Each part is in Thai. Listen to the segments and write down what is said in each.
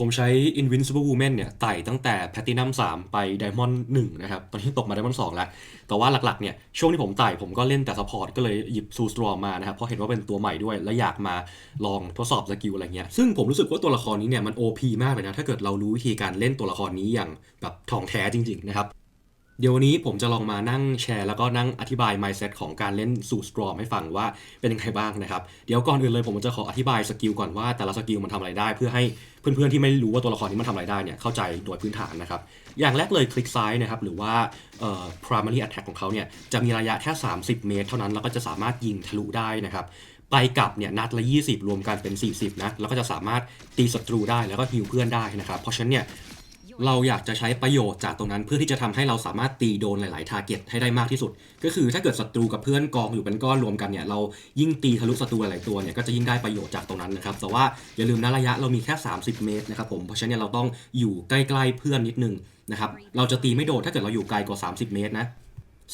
ผมใช้ Invincible Woman เนี่ยไต่ตั้งแต่ Platinum 3 ไป Diamond 1 นะครับ ตอนนี้ตกมา Diamond 2 แล้ว แต่ว่าหลักๆเนี่ยช่วงที่ผมไต่ผมก็เล่นแต่ Support ก็เลยหยิบ s u s t r o m มานะครับ เพราะเห็นว่าเป็นตัวใหม่ด้วย และอยากมาลองทดสอบสกิลอะไรเงี้ย ซึ่งผมรู้สึกว่าตัวละครนี้เนี่ยมัน OP มากเลยนะ ถ้าเกิดเรารู้วิธีการเล่นตัวละครนี้อย่างแบบถ่องแท้จริงๆนะครับเดี๋ยววันนี้ผมจะลองมานั่งแชร์แล้วก็นั่งอธิบาย mindset ของการเล่นสูตร storm ให้ฟังว่าเป็นยังไงบ้างนะครับ เดี๋ยวก่อนอื่นเลยผมจะขออธิบายสกิลก่อนว่าแต่ละสกิลมันทำอะไรได้เพื่อให้ เพื่อนๆที่ไม่รู้ว่าตัวละครนี้มันทำอะไรได้เนี่ยเข้าใจโดยพื้นฐานนะครับ อย่างแรกเลยคลิกซ้ายนะครับหรือว่า primary attack ของเขาเนี่ยจะมีระยะแค่ 30 เมตร เท่านั้นแล้วก็จะสามารถยิงทะลุได้นะครับไปกลับเนี่ยนัดละ 20 รวมกันเป็น 40 นะ แล้วก็จะสามารถตีศัตรูได้แล้วก็ฮิวเพื่อนได้นะครับ เพราะฉะนั้นเนี่ย เราอยากจะใช้ประโยชน์จากตรงนั้นเพื่อที่จะทำให้เราสามารถตีโดนหลาย ๆ ทาร์เก็ตให้ได้มากที่สุด ก็คือถ้าเกิดศัตรูกับเพื่อนกองอยู่เป็นก้อนรวมกันเนี่ยเรายิ่งตีทะลุศัตรูหลายตัวเนี่ยก็จะยิ่งได้ประโยชน์จากตรงนั้นนะครับแต่ว่าอย่าลืมนะระยะเรามีแค่ 30 เมตรนะครับผมเพราะฉะนั้นเนเราต้องอยู่ใกล้ ๆ เพื่อนนิดนึงนะครับเราจะตีไม่โดนถ้าเกิดเราอยู่ไกลกว่า 30 เมตรนะ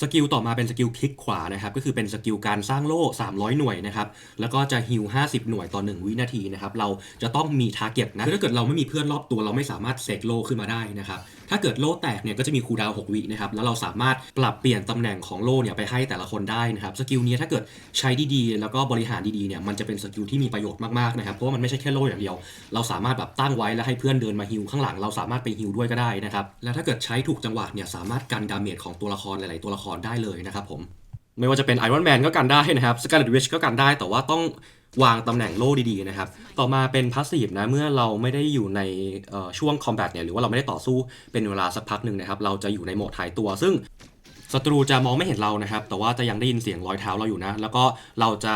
สกิลต่อมาเป็นสกิลคลิกขวานะครับก็คือเป็นสกิลการสร้างโล่ 300 หน่วยนะครับแล้วก็จะฮิล50 หน่วยต่อ 1 วินาทีนะครับเราจะต้องมีทาร์เก็ตนะถ้าเกิดเราไม่มีเพื่อนรอบตัวเราไม่สามารถเสกโล่ขึ้นมาได้นะครับถ้าเกิดโล่แตกเนี่ยก็จะมีคูดาว 6 วินะครับแล้วเราสามารถปรับเปลี่ยนตำแหน่งของโล่เนี่ยไปให้แต่ละคนได้นะครับสกิลนี้ถ้าเกิดใช้ดีๆ แล้วก็บริหารดีๆเนี่ยมันจะเป็นสกิลที่มีประโยชน์มากๆนะครับเพราะว่ามันไม่ใช่แค่โล่อย่างเดียว เราสามารถแบบตั้งไว้แล้วให้เพื่อนเดินมาฮิลข้างหลังเราสามารถไปฮิลด้วยก็ได้นะครับแล้วถ้าเกิดใช้ถูกจังหวะเนี่ยสามารถกันดาเมจของตัวละครหลายๆตัวละครได้เลยนะครับผม ไม่ว่าจะเป็นไอรอนแมนก็กันได้นะครับสกาเลตวิชก็กันได้แต่ว่าต้องวางตำแหน่งโล่ดีๆนะครับ ต่อมาเป็นพาสซีฟนะ เมื่อเราไม่ได้อยู่ในช่วงคอมแบทเนี่ย หรือว่าเราไม่ได้ต่อสู้เป็นเวลาสักพักหนึ่งนะครับ เราจะอยู่ในโหมดหายตัว ซึ่งศัตรูจะมองไม่เห็นเรานะครับ แต่ว่าจะยังได้ยินเสียงรอยเท้าเราอยู่นะ แล้วก็เราจะ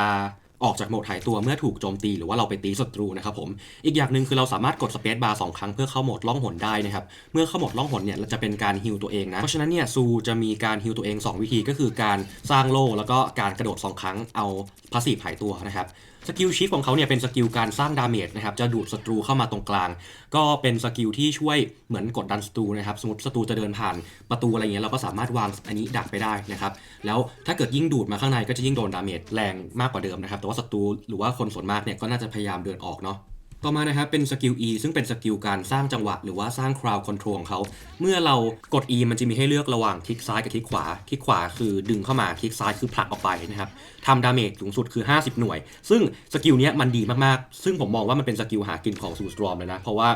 ออกจากโหมดหายตัวเมื่อถูกโจมตีหรือว่าเราไปตีศัตรูนะครับผม อีกอย่างหนึ่งคือเราสามารถกดสเปซบาร์สองครั้งเพื่อเข้าโหมดล่องหนได้นะครับ เมื่อเข้าโหมดล่องหนเนี่ยเราจะเป็นการฮิลตัวเองนะ เพราะฉะนั้นเนี่ยซูจะมีการฮิลตัวเอง 2 วิธีก็คือการสร้างโล่แล้วก็การกระโดด 2 ครั้งเอาพาสซีฟหายตัวนะครับสกิลชิฟของเขาเนี่ยเป็นสกิลการสร้างดาเมจนะครับจะดูดศัตรูเข้ามาตรงกลาง ก็เป็นสกิลที่ช่วยเหมือนกดดันศัตรูนะครับสมมติศัตรูจะเดินผ่านประตูอะไรเงี้ยเราก็สามารถวางอันนี้ดักไปได้นะครับแล้วถ้าเกิดยิ่งดูดมาข้างในก็จะยิ่งโดนดาเมจแรงมากกว่าเดิมนะครับแต่ว่าศัตรูหรือว่าคนส่วนมากเนี่ยก็น่าจะพยายามเดินออกเนาะต่อมานะครับเป็นสกิล E ซึ่งเป็นสกิลการสร้างจังหวะ หรือว่าสร้าง crowd control ของเขา เมื่อเรากด E มันจะมีให้เลือกระหว่างคลิกซ้ายกับคลิกขวา คลิกขวาคือดึงเข้ามา คลิกซ้ายคือผลักออกไปนะครับทำดาเมจสูงสุดคือ 50 หน่วย ซึ่งสกิลนี้มันดีมาก ๆ ซึ่งผมมองว่ามันเป็นสกิลหากินของซูสตรอมเลยนะ เพราะว่า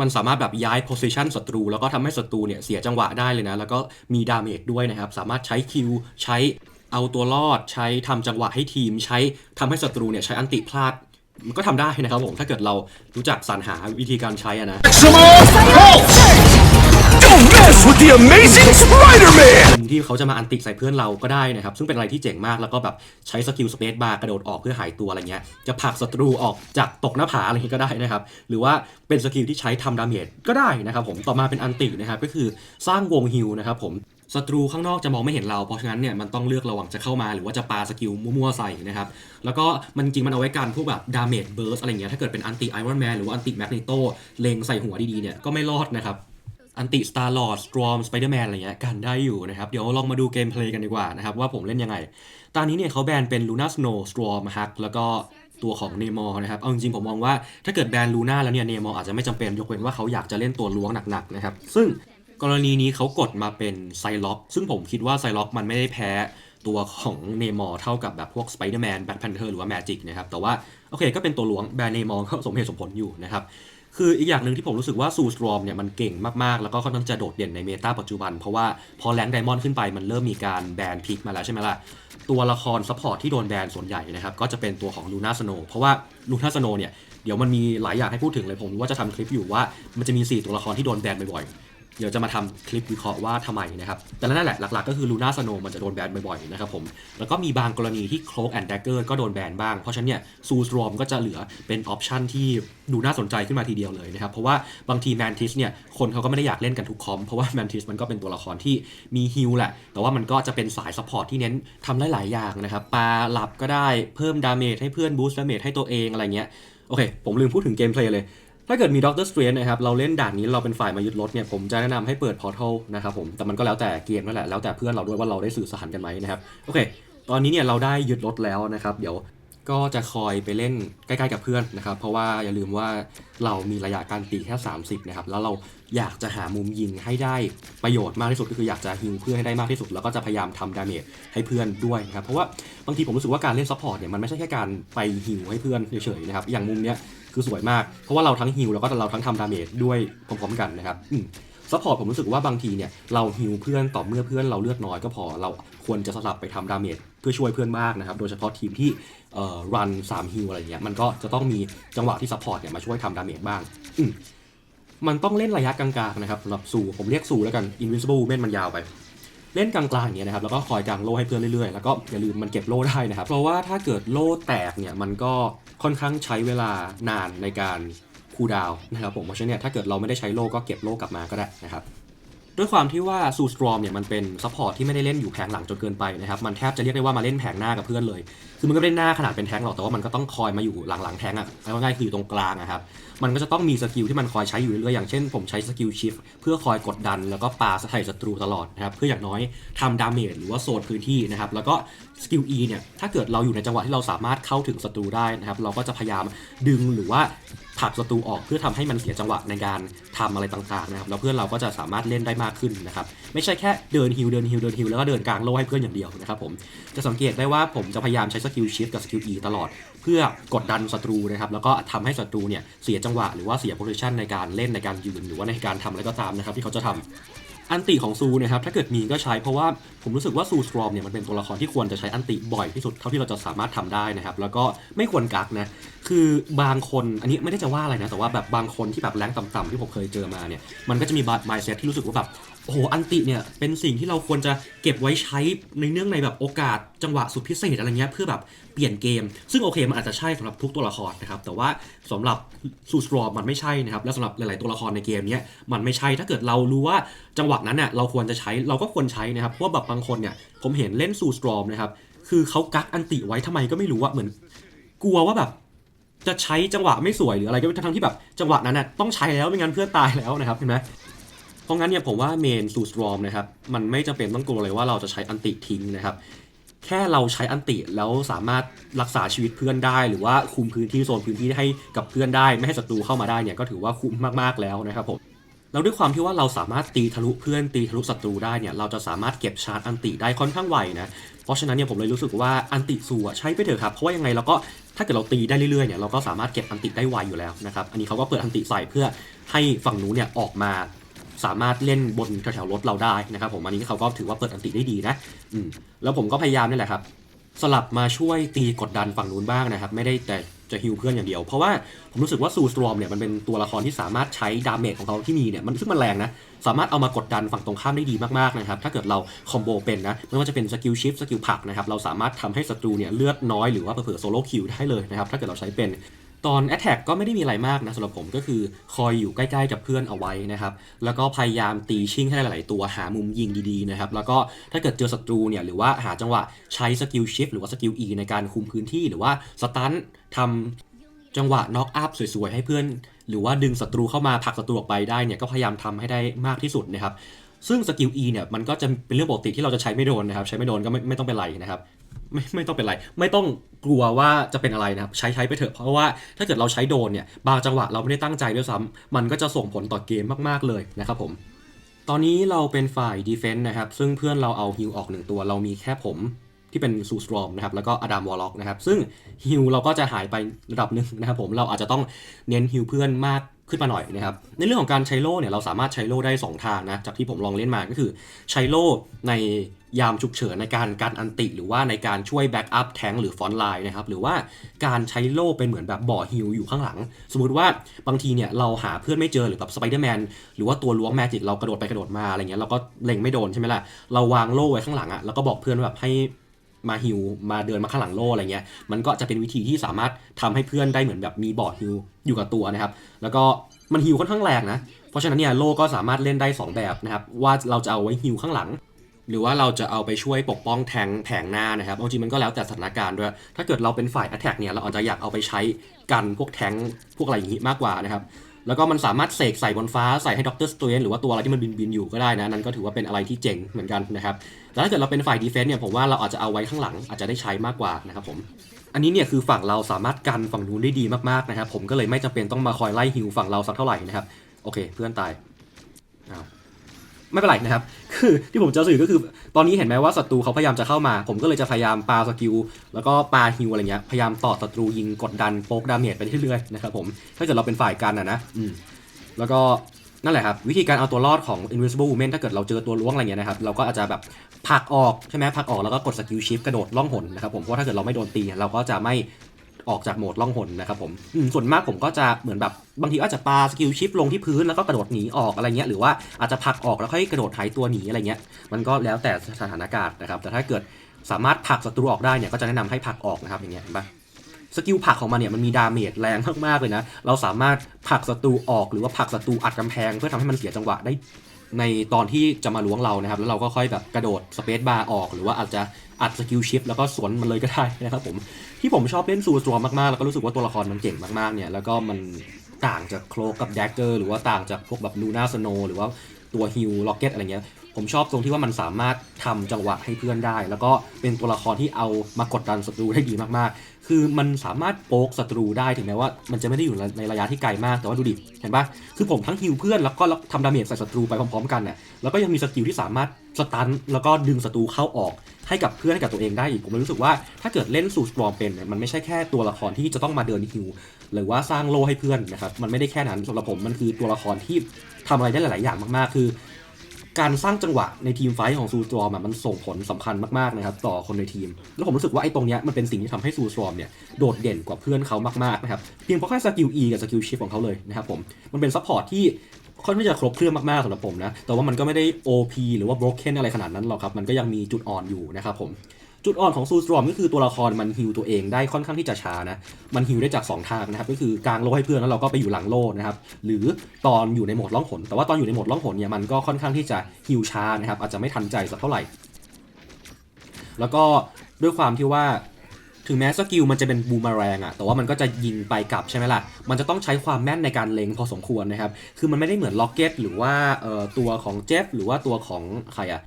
มันสามารถแบบย้าย position ศัตรู แล้วก็ทำให้ศัตรูเนี่ยเสียจังหวะได้เลยนะ แล้วก็มีดาเมจด้วยนะครับ สามารถใช้คิวใช้ เอาตัวรอดใช้ทำจังหวะให้ทีม ใช้ทำให้ศัตรูเนี่ยใช้อันติพลาดมันก็ทำได้นะครับผมถ้าเกิดเรารู้จักสรรหาวิธีการใช้อะนะ Don't mess with the amazing Spider-Man! ที่เขาจะมาอันติใส่เพื่อนเราก็ได้นะครับ ซึ่งเป็นอะไรที่เจ๋งมากแล้วก็แบบใช้สกิลสเปซบาร์กระโดดออกเพื่อหายตัวอะไรเงี้ย จะผลักศัตรูออกจากตกหน้าผาอะไรเงี้ยก็ได้นะครับ หรือว่าเป็นสกิลที่ใช้ทำดาเมจก็ได้นะครับผม ต่อมาเป็นอันตินะครับ ก็คือสร้างวงฮิลนะครับผม ศัตรูข้างนอกจะมองไม่เห็นเรา เพราะฉะนั้นเนี่ยมันต้องเลือกระหว่างจะเข้ามาหรือว่าจะปาสกิลมั่วๆใส่นะครับ แล้วก็มันจริงมันเอาไว้กันพวกแบบดาเมจเบิร์สอะไรเงี้ยถ้าเกิดเป็นอันติไอรอนแมนหรือว่าอันติแมกนีโตเลงใส่หัวดีๆเนี่ยก็ไม่รอดนะครับอันติสตาร์ลอร์ดสตรอมสไปเดอร์แมนอะไรเงี้ยกันได้อยู่นะครับ เดี๋ยวลองมาดูเกมเพลย์กันดีกว่านะครับ ว่าผมเล่นยังไง ตอนนี้เนี่ยเขาแบนเป็นลูน่าสโนว์สตรอมฮักแล้วก็ตัวของเนมอนะครับ เอาจริงๆ ผมมองว่าถ้าเกิดแบนลูน่าแล้วเนี่ยเนมออาจจะไม่จำเป็นยกเว้นว่าเขาอยากจะเล่นตัวล้วงหนักๆนะครับ ซึ่ง กรณีนี้เขากดมาเป็นไซล็อก ซึ่งผมคิดว่าไซล็อกมันไม่ได้แพ้ตัวของเนมอร์เท่ากับแบบพวกสไปเดอร์แมนแบทแพนเทอร์หรือว่าแมจิกนะครับ แต่ว่าโอเคก็เป็นตัวหลวงแบรนเนมอร์ก็สมเหตุสมผลอยู่นะครับ คืออีกอย่างหนึ่งที่ผมรู้สึกว่าซูสตรอมเนี่ยมันเก่งมาก ๆ แล้วก็ค่อนข้างจะโดดเด่นในเมตาปัจจุบัน เพราะว่าพอแรงไดมอนด์ขึ้นไปมันเริ่มมีการแบนพิกมาแล้วใช่ไหมล่ะตัวละครซัพพอร์ตที่โดนแบนส่วนใหญ่นะครับก็จะเป็นตัวของลูน่าสโนเพราะว่าลูน่าสโนเนี่ยเดี๋ยวมันมีหลายอย่างให้พูดถึงเลยผมว่าจะทำคลิปอยู่ว่ามันจะมี 4 ตัวละครที่โดนแบนบ่อยๆ เดี๋ยวจะมาทำคลิปวิเคราะห์ว่าทำไมนะครับ แต่นั่นแหละหลักๆก็คือลูน่าสโนมันจะโดนแบนบ่อยๆนะครับผม แล้วก็มีบางกรณีที่โคลกแอนด์แดกเกอร์ก็โดนแบนบ้าง เพราะฉะนั้นเนี่ยซูสรอมก็จะเหลือเป็นออปชันที่ดูน่าสนใจขึ้นมาทีเดียวเลยนะครับ เพราะว่าบางทีแมนทิสเนี่ยคนเขาก็ไม่ได้อยากเล่นกันทุกคอม เพราะว่าแมนทิสมันก็เป็นตัวละครที่มีฮิลแหละ แต่ว่ามันก็จะเป็นสายซัพพอร์ตที่เน้นทำหลายๆอย่างนะครับปาหลับก็ได้เพิ่มดาเมจให้เพื่อนบูสต์ดาเมจให้ตัวเองอะไรเงี้ยโอเค ผมลืมพูดถึงเกมเพลย์เลย ถ้าเกิดมีด็อกเตอร์สเตรนนะครับ เราเล่นด่านนี้เราเป็นฝ่ายมายึดรถเนี่ย ผมจะแนะนำให้เปิดพอร์ทัลนะครับผม แต่มันก็แล้วแต่เกมนั่นแหละ แล้วแต่เพื่อนเราด้วยว่าเราได้สื่อสารกันไหมนะครับ โอเค ตอนนี้เนี่ยเราได้ยึดรถแล้วนะครับ เดี๋ยวก็จะคอยไปเล่นใกล้ๆกับเพื่อนนะครับ เพราะว่าอย่าลืมว่าเรามีระยะการตีแค่ 30 นะครับ แล้วเราอยากจะหามุมยิงให้ได้ประโยชน์มากที่สุดก็คืออยากจะฮิวเพื่อนให้ได้มากที่สุด แล้วก็จะพยายามทำดาเมจให้เพื่อนด้วยนะครับ เพราะว่าบางทีผมรู้สึกว่าการเล่นซัพพอร์ตเนี่ยมันไม่ใช่แค่การไปฮิวให้เพื่อนเฉยๆนะครับ อย่างมุมเนี้ย คือสวยมาก เพราะว่าเราทั้งฮิวแล้วก็เราทั้งทำดาเมจด้วยพร้อมๆกันนะครับซัพพอร์ตผมรู้สึกว่าบางทีเนี่ยเราฮิวเพื่อนต่อเมื่อเพื่อนเราเลือดน้อยก็พอเราควรจะสลับไปทำดาเมจเพื่อช่วยเพื่อนมากนะครับ โดยเฉพาะทีมที่รันสามฮิวอะไรเงี้ยมันก็จะต้องมีจังหวะที่ซัพพอร์ตเนี่ยมาช่วยทำดาเมจบ้างมมันต้องเล่นระยะกลางๆนะครับสำหรับซูผมเรียกซูแล้วกัน Invincible Woman มันยาวไป เล่นกลางๆอย่างเงี้ยนะครับแล้วก็คอยกางโล่ให้เพื่อนเรื่อยๆ แล้วก็อย่าลืมมันเก็บโล่ได้นะครับ เพราะว่าถ้าเกิดโล่แตกเนี่ยมันก็ ค่อนข้างใช้เวลานานในการคูลดาวน์นะครับผมเพราะฉะนั้นเนี่ยถ้าเกิดเราไม่ได้ใช้โล่ก็เก็บโล่กลับมาก็ได้นะครับ ด้วยความที่ว่าซูสตรอมเนี่ยมันเป็นซัพพอร์ตที่ไม่ได้เล่นอยู่แผงหลังจนเกินไปนะครับมันแทบจะเรียกได้ว่ามาเล่นแผงหน้ากับเพื่อนเลย คือมันก็ไม่ได้หน้าขนาดเป็นแทงหรอกแต่ว่ามันก็ต้องคอยมาอยู่หลังๆแทงอะง่ายๆคืออยู่ตรงกลางอะครับมันก็จะต้องมีสกิลที่มันคอยใช้อยู่เรื่อยๆอย่างเช่นผมใช้สกิลชิฟเพื่อคอยกดดัน แล้วก็ปาสไถ่ศัตรูตลอดนะครับเพื่ออย่างน้อยทำดาเมจหรือว่าโซนพื้นที่นะครับแล้วก็สกิล E เนี่ยถ้าเกิดเราอยู่ในจังหวะที่เราสามารถเข้าถึงศัตรูได้นะครับเราก็จะพยายามดึงหรือว่า ผลักศัตรูออกเพื่อทำให้มันเสียจังหวะในการทำอะไรต่างๆนะครับแล้วเพื่อนเราก็จะสามารถเล่นได้มากขึ้นนะครับไม่ใช่แค่เดินฮิลเดินฮิลเดินฮิลแล้วก็เดินกลางโล่ให้เพื่อนอย่างเดียวนะครับผมจะสังเกตได้ว่าผมจะพยายามใช้สกิลชิฟกับสกิลอีตลอด เพื่อกดดันศัตรูนะครับแล้วก็ทำให้ศัตรูเนี่ยเสียจังหวะหรือว่าเสียโพซิชันในการเล่นในการยืนหรือว่าในการทำอะไรก็ตามนะครับที่เขาจะทำ อันติของซูนะครับถ้าเกิดมีก็ใช้เพราะว่าผมรู้สึกว่าซูสตรอมเนี่ยมันเป็นตัวละครที่ควรจะใช้อันติบ่อยที่สุดเท่าที่เราจะสามารถทำได้นะครับแล้วก็ไม่ควรกักนะคือบางคนอันนี้ไม่ได้จะว่าอะไรนะแต่ว่าแบบบางคนที่แบบแรงต่ำๆที่ผมเคยเจอมาเนี่ยมันก็จะมีบาร์มายเซตที่รู้สึกว่าแบบ โอ้โหอันติเนี่ยเป็นสิ่งที่เราควรจะเก็บไว้ใช้ในเนื่องในแบบโอกาสจังหวะสุดพิเศษอะไรเงี้ยเพื่อแบบเปลี่ยนเกม ซึ่งโอเคมันอาจจะใช่สำหรับทุกตัวละครนะครับแต่ว่าสำหรับซูสตรอมมันไม่ใช่นะครับและสำหรับหลาย ๆ ตัวละครในเกมเนี้ยมันไม่ใช่ถ้าเกิดเรารู้ว่าจังหวะนั้นเนี่ยเราควรจะใช้เราก็ควรใช้นะครับเพราะว่าแบบบางคนเนี่ยผมเห็นเล่นซูสตรอมนะครับคือเขากักอันติไว้ทำไมก็ไม่รู้ว่าเหมือนกลัวว่าแบบจะใช้จังหวะไม่สวยหรืออะไรก็ทั้งที่แบบจังหวะนั้นน่ะต้องใช้แล้วไม่งั้นเพื่อนตายแล้วนะครับเห็นไหม เพราะงั้นเนี่ยผมว่าเมนซูสตรอมนะครับมันไม่จำเป็นต้องกลัวเลยว่าเราจะใช้อันติทิ้งนะครับแค่เราใช้อันติแล้วสามารถรักษาชีวิตเพื่อนได้ หรือว่าคุมพื้นที่โซนพื้นที่ให้กับเพื่อนได้ ไม่ให้ศัตรูเข้ามาได้เนี่ยก็ถือว่าคุ้มมากๆแล้วนะครับผมแล้วด้วยความที่ว่าเราสามารถตีทะลุเพื่อนตีทะลุศัตรูได้เนี่ยเราจะสามารถเก็บชาร์จอันติได้ค่อนข้างไวนะเพราะฉะนั้นเนี่ยผมเลยรู้สึกว่าอันติสูอะใช้ไปเถอะครับเพราะว่ายังไงเราก็ถ้าเกิดเราตีได้เรื่อยๆเนี่ยเราก็สามารถเก็บอันติได้ไวอยู่แล้วนะครับอันนี้เขาก็เปิดอันติใส่เพื่อให้ฝั่งนู้นเนี่ยออกมา สามารถเล่นบนแถวๆรถเราได้นะครับผมอันนี้เขาก็ถือว่าเปิดอันติได้ดีนะอืมแล้วผมก็พยายามนี่แหละครับ สลับมาช่วยตีกดดันฝั่งนู้นบ้างนะครับ ไม่ได้แต่จะฮิวเพื่อนอย่างเดียว เพราะว่าผมรู้สึกว่าซูสตรอมเนี่ยมันเป็นตัวละครที่สามารถใช้ดาเมจของเขาที่มีเนี่ยมันซึ่งมันแรงนะสามารถเอามากดดันฝั่งตรงข้ามได้ดีมากๆนะครับถ้าเกิดเราคอมโบเป็นนะไม่ว่าจะเป็นสกิลชิฟสกิลผักนะครับเราสามารถทำให้ศัตรูเนี่ยเลือดน้อยหรือว่าเผื่อโซโล่คิวได้เลยนะครับถ้าเกิดเราใช้เป็น ตอน Attack ก็ไม่ได้มีอะไรมากนะสำหรับผมก็คือคอยอยู่ใกล้ๆกับเพื่อนเอาไว้นะครับ แล้วก็พยายามตีชิ่งให้หลายๆตัวหามุมยิงดีๆนะครับ แล้วก็ถ้าเกิดเจอศัตรูเนี่ยหรือว่าหาจังหวะใช้สกิลชิฟหรือว่าสกิล E ในการคุมพื้นที่หรือว่าสตันทำจังหวะน็อกอัพสวยๆ ให้เพื่อน หรือว่าดึงศัตรูเข้ามาผลักศัตรูออกไปได้เนี่ยก็พยายามทำให้ได้มากที่สุดนะครับ ซึ่งสกิล E เนี่ยมันก็จะเป็นเรื่องปกติที่เราจะใช้ไม่โดนนะครับ ใช้ไม่โดนก็ไม่ไม่ต้องเป็นไรนะครับไม่ไม่ต้องเป็นไร ไม่ต้องกลัวว่าจะเป็นอะไรนะครับ ใช้ใช้ไปเถอะเพราะว่าถ้าเกิดเราใช้โดนเนี่ยบางจังหวะเราไม่ได้ตั้งใจด้วยซ้ำมันก็จะส่งผลต่อเกมมากๆเลยนะครับผม ตอนนี้เราเป็นฝ่ายดีเฟนต์นะครับ ซึ่งเพื่อนเราเอาฮิวออกหนึ่งตัว เรามีแค่ผมที่เป็นซูสตรอมนะครับ แล้วก็อดัมวอลล็อกนะครับ ซึ่งฮิวเราก็จะหายไประดับหนึ่งนะครับผมเราอาจจะต้องเน้นฮิวเพื่อนมาก ขึ้นมาหน่อยนะครับ ในเรื่องของการใช้โล่เนี่ยเราสามารถใช้โล่ได้ 2 ทางนะ จากที่ผมลองเล่นมาก็คือใช้โล่ในยามฉุกเฉินในการการอันติ หรือว่าในการช่วยแบ็กอัพแทงหรือฟอนไลน์นะครับ หรือว่าการใช้โล่เป็นเหมือนแบบบ่อฮิลอยู่ข้างหลัง สมมุติว่าบางทีเนี่ยเราหาเพื่อนไม่เจอหรือแบบสไปเดอร์แมนหรือว่าตัวล้วงแมจิกเรากระโดดไปกระโดดมาอะไรเงี้ยเราก็เล็งไม่โดนใช่ไหมล่ะเราวางโล่ไว้ข้างหลังอะแล้วก็บอกเพื่อนว่าแบบให้ มาฮิวมาเดินมาข้างหลังโล่อะไรเงี้ยมันก็จะเป็นวิธีที่สามารถทำให้เพื่อนได้เหมือนแบบมีบอร์ดฮิวอยู่กับตัวนะครับ แล้วก็มันฮิวค่อนข้างแรงนะ เพราะฉะนั้นเนี่ยโล่ก็สามารถเล่นได้ 2 แบบนะครับ ว่าเราจะเอาไว้ฮิวข้างหลัง หรือว่าเราจะเอาไปช่วยปกป้องแทงแผงหน้านะครับบางมันก็แล้วแต่สถานการณ์ด้วย ถ้าเกิดเราเป็นฝ่าย Attack เนี่ยเราอาจจะอยากเอาไปใช้กันพวกแทงพวกอะไรอย่างงี้มากกว่านะครับ แล้วก็มันสามารถเสกใส่บนฟ้าใส่ให้ด็อกเตอร์สเตนหรือว่าตัวอะไรที่มันบินบินอยู่ก็ได้นะนั่นก็ถือว่าเป็นอะไรที่เจ๋งเหมือนกันนะครับแล้วถ้าเกิดเราเป็นฝ่ายดีเฟนต์เนี่ยผมว่าเราอาจจะเอาไว้ข้างหลังอาจจะได้ใช้มากกว่านะครับผมอันนี้เนี่ยคือฝั่งเราสามารถกันฝั่งนู้นได้ดีมากๆนะครับผมก็เลยไม่จำเป็นต้องมาคอยไล่ฮิวฝั่งเราสักเท่าไหร่นะครับโอเค เพื่อนตายอ้าว ไม่เป็นไรนะครับ คือที่ผมจะสื่อก็คือ ตอนนี้เห็นไหมว่าศัตรูเขาพยายามจะเข้ามา ผมก็เลยจะพยายามปาสกิล แล้วก็ปาฮิวอะไรเงี้ย พยายามต่อศัตรูยิงกดดันโป๊กดาเมจไปเรื่อยๆนะครับผม ถ้าเกิดเราเป็นฝ่ายกันอะนะ อืม แล้วก็นั่นแหละครับ วิธีการเอาตัวรอดของ Invisible Woman ถ้าเกิดเราเจอตัวล้วงอะไรเงี้ยนะครับ เราก็อาจจะแบบผลักออกใช่ไหมผลักออกแล้วก็กดสกิลชิฟกระโดดล่องหนนะครับผม เพราะถ้าเกิดเราไม่โดนตีเราก็จะไม่ ออกจากโหมดล่องหนนะครับผมส่วนมากผมก็จะเหมือนแบบบางทีอาจจะปาสกิลชิฟลงที่พื้นแล้วก็กระโดดหนีออกอะไรเงี้ยหรือว่าอาจจะผลักออกแล้วค่อยกระโดดหายตัวหนีอะไรเงี้ยมันก็แล้วแต่สถานการณ์นะครับแต่ถ้าเกิดสามารถผลักศัตรูออกได้เนี่ยก็จะแนะนำให้ผลักออกนะครับอย่างเงี้ยเห็นปะสกิลผลักของมันเนี่ยมันมีดาเมจแรงมากๆเลยนะ เราสามารถผลักศัตรูออกหรือว่าผลักศัตรูอัดกำแพง เพื่อทำให้มันเสียจังหวะได้ ในตอนที่จะมาล้วงเรานะครับ แล้วเราก็ค่อยแบบกระโดดสเปซบาร์ออก หรือว่าอาจจะอัดสกิลชิปแล้วก็สวนมันเลยก็ได้นะครับผม ที่ผมชอบเล่นซูสตรอมมากๆ แล้วก็รู้สึกว่าตัวละครมันเก่งมากๆ เนี่ย แล้วก็มันต่างจากโคลกกับแดกเกอร์หรือว่าต่างจากพวกแบบลูน่าสโนหรือว่าตัวฮิลล็อกเก็ตอะไรเงี้ย ผมชอบตรงที่ว่ามันสามารถทำจังหวะให้เพื่อนได้ แล้วก็เป็นตัวละครที่เอามากดดันศัตรูได้ดีมากๆ คือมันสามารถโป๊กศัตรูได้ถึงแม้ว่า มันจะไม่ได้อยู่ในระยะที่ไกลมาก แต่ว่าดูดิ เห็นปะคือผมทั้งฮิวเพื่อนแล้วก็ทำดาเมจใส่ศัตรูไปพร้อมๆกันเนี่ยแล้วก็ยังมีสกิลที่สามารถสตันแล้วก็ดึงศัตรูเข้าออกให้กับเพื่อนให้กับตัวเองได้อีก ผมเลยรู้สึกว่าถ้าเกิดเล่นสูสตรอมเป็นเนี่ยมันไม่ใช่แค่ตัวละครที่จะต้องมาเดินฮิวหรือว่าสร้างโลให้เพื่อนนะครับมันไม่ได้แค่นั้นสำหรับผมมันคือตัวละครที่ทำอะไรได้หลาย ๆ อย่างมาก ๆ คือ การสร้างจังหวะในทีมไฟของซูสตรอมมันส่งผลสำคัญมากๆนะครับต่อคนในทีม แล้วผมรู้สึกว่าไอ้ตรงเนี้ยมันเป็นสิ่งที่ทำให้ซูสตรอมเนี่ยโดดเด่นกว่าเพื่อนเขามากๆนะครับเพียงเพราะแค่สกิล E กับสกิลชิฟของเขาเลยนะครับผมมันเป็นซัพพอร์ตที่ค่อนข้างจะครบเครื่องมากๆสำหรับผมนะแต่ว่ามันก็ไม่ได้ OP หรือว่า broken อะไรขนาดนั้นหรอกครับมันก็ยังมีจุดอ่อนอยู่นะครับผม จุดอ่อนของซูสตรอมก็คือตัวละครมันฮิวตัวเองได้ค่อนข้างที่จะช้านะ มันฮิวได้จาก 2 ทางนะครับ ก็คือกลางโลให้เพื่อนแล้วเราก็ไปอยู่หลังโลนะครับ หรือตอนอยู่ในโหมดล่องหน แต่ว่าตอนอยู่ในโหมดล่องหนเนี่ยมันก็ค่อนข้างที่จะฮิวช้านะครับ อาจจะไม่ทันใจสักเท่าไหร่ แล้วก็ด้วยความที่ว่าถึงแม้สกิลมันจะเป็นบูมแรงอะแต่ว่ามันก็จะยิงไปกลับใช่ไหมล่ะ มันจะต้องใช้ความแม่นในการเล็งพอสมควรนะครับ คือมันไม่ได้เหมือนล็อกเก็ตหรือว่าเอ่อตัวของเจฟหรือว่าตัวของใครอะ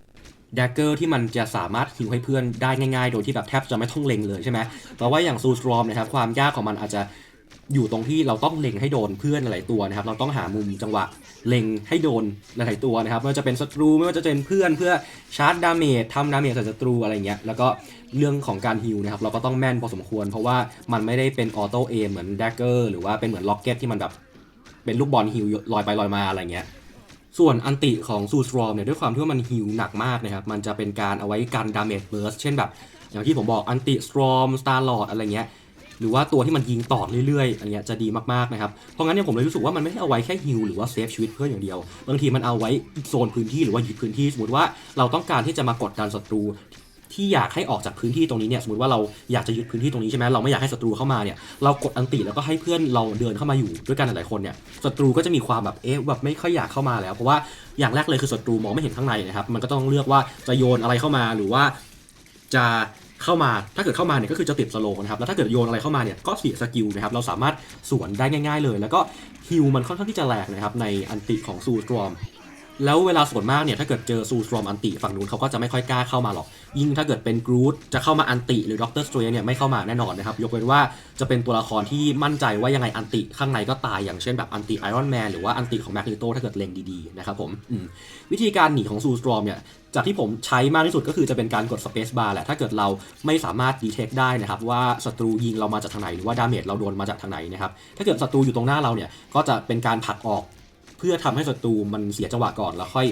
ดกเกอร์ที่มันจะสามารถฮิวให้เพื่อนได้ง่ายๆ โดยที่แบบแทบจะไม่ต้องเล็งเลยใช่ไหมแต่ว่าอย่างซูสตรอมนะครับความยากของมันอาจจะอยู่ตรงที่เราต้องเล็งให้โดนเพื่อนหลายๆตัวนะครับ เราต้องหามุมจังหวะเล็งให้โดนหลายๆตัวนะครับไม่ว่าจะเป็นศัตรูไม่ว่าจะเป็นเพื่อนเพื่อชาร์จดาเมจทำดาเมจใส่ศัตรูอะไรเงี้ยแล้วก็เรื่องของการฮิลนะครับ เราก็ต้องแม่นพอสมควร เพราะว่ามันไม่ได้เป็นออโต้เอมเหมือนแดกเกอร์หรือว่าเป็นเหมือนล็อกเก็ตที่มันแบบเป็นลูกบอลฮิลลอยไปลอยมาอะไรเงี้ย ส่วนอันติของซูสตรอมเนี่ยด้วยความที่ว่ามันฮิวหนักมากนะครับ มันจะเป็นการเอาไว้กันดาเมจเบิร์สเช่นแบบ อย่างที่ผมบอกอันติสตรอมสตาร์ลอดอะไรเงี้ยหรือว่าตัวที่มันยิงต่อเรื่อยๆอะไรเงี้ยจะดีมากๆนะครับ เพราะงั้นเนี่ยผมเลยรู้สึกว่ามันไม่ได้เอาไว้แค่ฮิลหรือว่าเซฟชีวิตเพื่อนอย่างเดียว บางทีมันเอาไว้โซนพื้นที่หรือว่ายึดพื้นที่สมมติว่าเราต้องการที่จะมากดดันศัตรู ที่อยากให้ออกจากพื้นที่ตรงนี้เนี่ยสมมติว่าเราอยากจะยึดพื้นที่ตรงนี้ใช่ไหมเราไม่อยากให้ศัตรูเข้ามาเนี่ยเรากดอันติแล้วก็ให้เพื่อนเราเดินเข้ามาอยู่ด้วยกันหลายๆคนเนี่ยศัตรูก็จะมีความแบบเอ๊ะแบบไม่ค่อยอยากเข้ามาแล้วเพราะว่าอย่างแรกเลยคือศัตรูมองไม่เห็นข้างในนะครับมันก็ต้องเลือกว่าจะโยนอะไรเข้ามาหรือว่าจะเข้ามาถ้าเกิดเข้ามาเนี่ยก็คือจะติดสโลนะครับแล้วถ้าเกิดโยนอะไรเข้ามาเนี่ยก็เสียสกิลนะครับเราสามารถสวนได้ง่าย ๆ เลย แล้วก็ฮิลมันค่อนข้างที่จะแรงนะครับในอันติของซูสตรอม แล้วเวลาส่วนมากเนี่ยถ้าเกิดเจอซูสตรอมอันติฝั่งนู้นเขาก็จะไม่ค่อยกล้าเข้ามาหรอก ยิ่งถ้าเกิดเป็นกรูดจะเข้ามาอันติหรือด็อกเตอร์สเตรเนี่ยไม่เข้ามาแน่นอนนะครับ ยกเว้นว่าจะเป็นตัวละครที่มั่นใจว่ายังไงอันติข้างในก็ตายอย่างเช่นแบบอันติไอรอนแมนหรือว่าอันติของแมกนิโตถ้าเกิดเล็งดีๆนะครับผมมวิธีการหนีของซูสตรอมเนี่ยจากที่ผมใช้มากที่สุดก็คือจะเป็นการกดสเปซบาร์แหละ ถ้าเกิดเราไม่สามารถดีเทคได้นะครับ ว่าศัตรูยิงเรามาจากทางไหน หรือว่าดาเมจเราโดนมาจากทางไหนนะครับ ถ้าเกิดศัตรูอยู่ตรงหน้าเราเนี่ย ก็จะเป็นการผลักออก เพื่อทำให้ศัตรูมันเสียจังหวะก่อนแล้วค่อย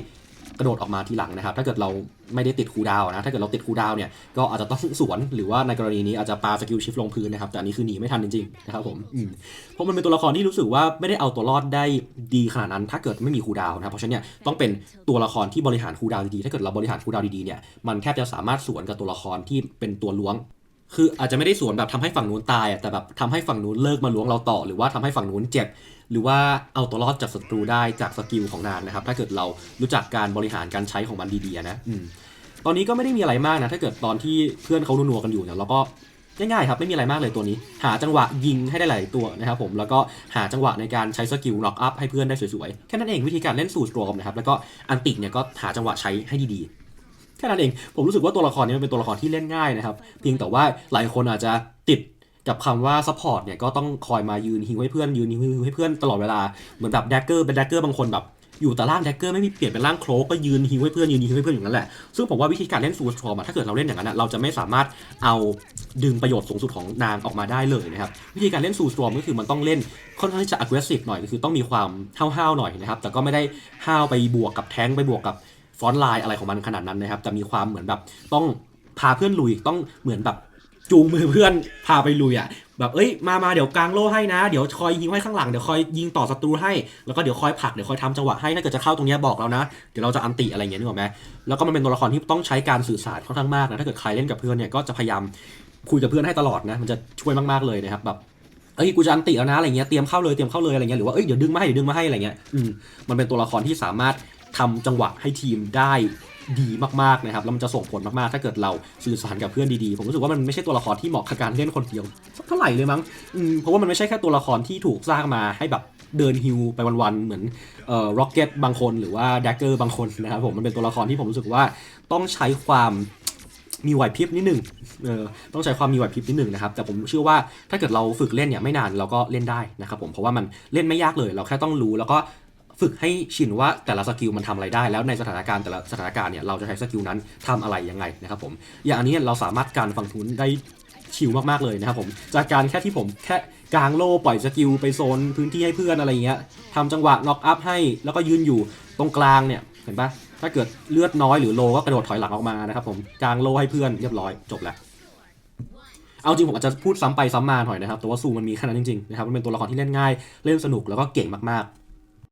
กระโดดออกมาทีหลังนะครับ ถ้าเกิดเราไม่ได้ติดคูลดาวน์นะ ถ้าเกิดเราติดคูลดาวน์เนี่ยก็อาจจะต้องสวน หรือว่าในกรณีนี้อาจจะปาสกิลชิฟลงพื้นนะครับ แต่อันนี้คือหนีไม่ทันจริงๆนะครับผมอืมเพราะมันเป็นตัวละครที่รู้สึกว่าไม่ได้เอาตัวรอดได้ดีขนาดนั้น ถ้าเกิดไม่มีคูลดาวน์นะครับ เพราะฉะนั้นเนี่ยต้องเป็นตัวละครที่บริหารคูลดาวน์ดีๆ ถ้าเกิดเราบริหารคูลดาวน์ดีๆเนี่ยมันแทบจะสามารถสวนกับตัวละครที่เป็นตัวล้วงคืออาจจะไม่ได้สวนแบบทำให้ฝั่งนู้นตายอะแต่แบบทำให้ฝั่งนู้นเลิกมาล้วงเราต่อ หรือว่าทำให้ฝั่งนู้นเจ็บ หรือว่าเอาตัวรอดจากศัตรูได้จากสกิลของนางนะครับ ถ้าเกิดเรารู้จักการบริหารการใช้ของมันดีๆนะอืมตอนนี้ก็ไม่ได้มีอะไรมากนะ ถ้าเกิดตอนที่เพื่อนเขานัวกันอยู่เนี่ยเราก็ง่ายๆครับไม่มีอะไรมากเลยตัวนี้ หาจังหวะยิงให้ได้หลายตัวนะครับผมแล้วก็หาจังหวะในการใช้สกิลล็อกอัพให้เพื่อนได้สวยๆ แค่นั้นเองวิธีการเล่นสูตรรอมนะครับแล้วก็อันติเนี่ยก็หาจังหวะใช้ให้ดีๆ แค่นั้นเองผมรู้สึกว่าตัวละครนี้มันเป็นตัวละครที่เล่นง่ายนะครับเพียงแต่ว่าหลายคนอาจจะติด กับคำว่าซัพพอร์ตเนี่ยก็ต้องคอยมายืนฮิวให้เพื่อนยืนฮิวให้เพื่อนตลอดเวลาเหมือนแบบแดกเกอร์เป็นแดกเกอร์บางคนแบบอยู่แต่ร่างแดกเกอร์ไม่มีเปลี่ยนเป็นร่างโคลกก็ยืนฮิวให้เพื่อนยืนฮิวให้เพื่อนอย่างนั้นแหละ ซึ่งผมว่าวิธีการเล่นซูสตรอมถ้าเกิดเราเล่นอย่างนั้นอะเราจะไม่สามารถเอาดึงประโยชน์สูงสุดของนางออกมาได้เลยนะครับ วิธีการเล่นซูสตรอมก็คือมันต้องเล่นค่อนข้างที่จะ aggressive หน่อยก็คือต้องมีความห้าวๆหน่อยนะครับ แต่ก็ไม่ได้ห้าวไปบวกกับแท้งไปบวกกับฟอนต์ไลน์อะไรของมันขนาดนั้นนะครับแต่มีความเหมือนแบบต้องพาเพื่อนลุยต้องเหมือนแบบ จูงมือเพื่อนพาไปลุยอะแบบเอ้ยมามาเดี๋ยวกลางโล่ให้นะ เดี๋ยวคอยยิงให้ข้างหลังเดี๋ยวคอยยิงต่อศัตรูให้แล้วก็เดี๋ยวคอยผลักเดี๋ยวคอยทำจังหวะให้ถ้าเกิดจะเข้าตรงเนี้ยบอกเรานะเดี๋ยวเราจะอันติอะไรเงี้ยนึกออกไหมแล้วก็มันเป็นตัวละครที่ต้องใช้การสื่อสารค่อนข้างมากนะถ้าเกิดใครเล่นกับเพื่อนเนี่ยก็จะพยายามคุยกับเพื่อนให้ตลอดนะมันจะช่วยมากๆเลยนะครับแบบเอ้ยกูจะอันติแล้วนะอะไรเงี้ยเตรียมเข้าเลยเตรียมเข้าเลยอะไรเงี้ยหรือว่าเอ้ยเดี๋ยวดึงมาให้เดี๋ยวดึงมาให้อะไรเงี้ยอืมมันเป็นตัวละครที่สามารถทำจังหวะให้ทีมได้ ดีมากๆนะครับแล้วมันจะส่งผลมากๆ ถ้าเกิดเราสื่อสารกับเพื่อนดีๆ ผมรู้สึกว่ามันไม่ใช่ตัวละครที่เหมาะกับการเล่นคนเดียวสักเท่าไหร่เลยมั้งเพราะว่ามันไม่ใช่แค่ตัวละครที่ถูกสร้างมาให้แบบเดินฮิวไปวันๆ เหมือนเอ่อร็อกเก็ตบางคนหรือว่าแดกเกอร์บางคนนะครับผมมันเป็นตัวละครที่ผมรู้สึกว่าต้องใช้ความมีไหวพริบนิดหนึ่งเออต้องใช้ความมีไหวพริบนิดหนึ่งนะครับ แต่ผมเชื่อว่าถ้าเกิดเราฝึกเล่นเนี่ยไม่นานเราก็เล่นได้นะครับผม เพราะว่ามันเล่นไม่ยากเลย เราแค่ต้องรู้แล้วก็ ฝึกให้ชินว่าแต่ละสกิลมันทำอะไรได้ แล้วในสถานการณ์แต่ละสถานการณ์เนี่ยเราจะใช้สกิลนั้นทำอะไรยังไงนะครับผมอย่างอันนี้เราสามารถการฟังทุนได้ชิลมากๆเลยนะครับผมจากการแค่ที่ผมแค่กลางโล่ปล่อยสกิลไปโซนพื้นที่ให้เพื่อนอะไรเงี้ยทำจังหวะน็อกอัพให้แล้วก็ยืนอยู่ตรงกลางเนี่ยเห็นปะถ้าเกิดเลือดน้อยหรือโลก็กระโดดถอยหลังออกมานะครับผมกลางโล่ให้เพื่อนเรียบร้อยจบแล้วเอาจริงผมอาจจะพูดซ้ำไปซ้ำมาหน่อยนะครับแต่ว่าซูมันมีขนาดจริงๆนะครับมันเป็นตัวละครที่เล่นง่ายเล่นสนุกแล้วก็เก่งมาก